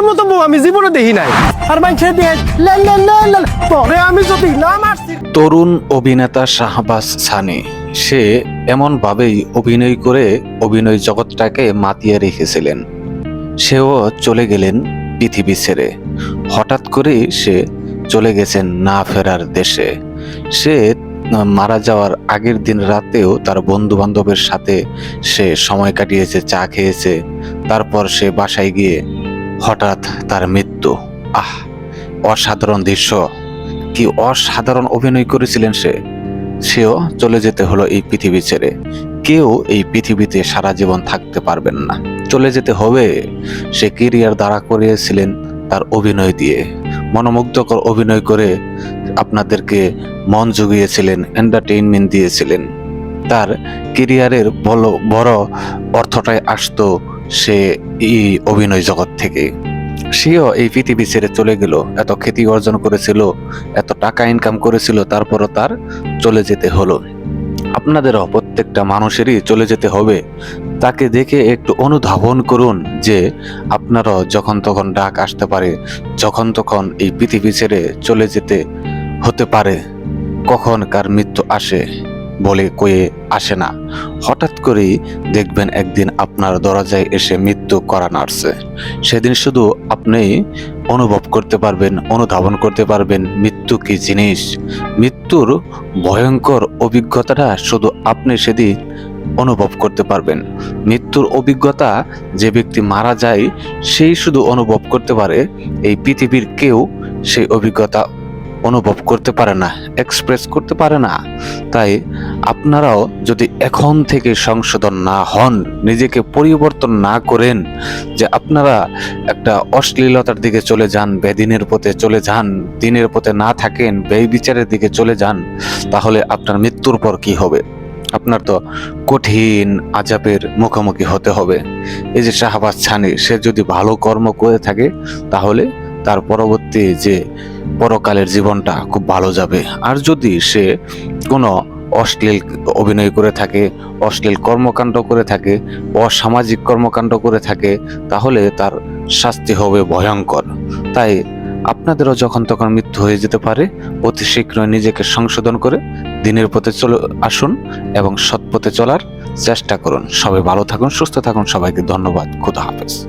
তোর মতো বউ আমি জীবনে দেখি নাই। আর পরে আমি যদি না মারছি তরুণ অভিনেতা শাহবাজ সানি, সে এমনভাবেই অভিনয় করে অভিনয় জগৎটাকে মাতিয়ে রেখেছিলেন। সেও চলে গেলেন পৃথিবী ছেড়ে। হঠাৎ করে সে চলে গেছেন না ফেরার দেশে। সে মারা যাওয়ার আগের দিন রাতেও তার বন্ধু বান্ধবের সাথে সে সময় কাটিয়েছে, চা খেয়েছে। তারপর সে বাসায় গিয়ে হঠাৎ তার মৃত্যু। আহ, অসাধারণ দৃশ্য। কি অসাধারণ অভিনয় করেছিলেন সে। সেও চলে যেতে হলো এই পৃথিবী ছেড়ে। কেউ এই পৃথিবীতে সারা জীবন থাকতে পারবেন না। চলে যেতে হবে। সে কেরিয়ার দাঁড়া করিয়েছিলেন তার অভিনয় দিয়ে। মনোমুগ্ধকর অভিনয় করে আপনাদেরকে মন জুগিয়েছিলেন এন্টারটেইনমেন্ট দিয়েছিলেন। তার কেরিয়ারের বড় বড় অর্থটাই আসতো সে এই অভিনয় জগৎ থেকে। সেও এই পৃথিবী ছেড়ে চলে গেল, এত খ্যাতি অর্জন করেছিল, এত টাকা ইনকাম করেছিল, তারপরও তার চলে যেতে হলো। আপনাদেরও প্রত্যেকটা মানুষেরই চলে যেতে হবে। তাকে দেখে একটু অনুধাবন করুন যে আপনারও যখন তখন ডাক আসতে পারে, যখন তখন এই পৃথিবী ছেড়ে চলে যেতে হতে পারে। কখন কার মৃত্যু আসে। বলে কয়ে আসে না। হঠাৎ করেই দেখবেন একদিন আপনার দরজায় এসে মৃত্যু করা নাড়ছে। সেদিন শুধু আপনি অনুভব করতে পারবেন, অনুধাবন করতে পারবেন মৃত্যু কি জিনিস। মৃত্যুর ভয়ঙ্কর অভিজ্ঞতাটা শুধু আপনি সেদিন অনুভব করতে পারবেন। মৃত্যুর অভিজ্ঞতা যে ব্যক্তি মারা যায়, সেই শুধু অনুভব করতে পারে, এই পৃথিবীর কেউ সেই অভিজ্ঞতা অনুভব করতে পারে না এক্সপ্রেস করতে পারে না। তাই আপনারাও যদি এখন থেকে সংশোধন না হন, নিজেকে পরিবর্তন না করেন, যে আপনারা একটা অশ্লীলতার দিকে চলে যান, বেদিনের পথে চলে যান, দিনের পথে না থাকেন ব্যয় বিচারের দিকে চলে যান, তাহলে আপনার মৃত্যুর পর কি হবে? আপনার তো কঠিন আজাবের মুখোমুখি হতে হবে। এই যে শাহবাজ ছানি, সে যদি ভালো কর্ম করে থাকে, তাহলে তার পরবর্তী যে পরকালের জীবনটা খুব ভালো যাবে। আর যদি সে কোনো অশ্লীল অভিনয় করে থাকে, অশ্লীল কর্মকাণ্ড করে থাকে, অসামাজিক কর্মকাণ্ড করে থাকে, তাহলে তার শাস্তি হবে ভয়ঙ্কর। তাই আপনাদেরও যখন তখন মৃত্যু হয়ে যেতে পারে, অতি শীঘ্রই নিজেকে সংশোধন করে দিনের পথে চলে আসুন এবং সৎ পথে চলার চেষ্টা করুন। সবাই ভালো থাকুন, সুস্থ থাকুন, সবাইকে ধন্যবাদ। খুদা হাফেজ।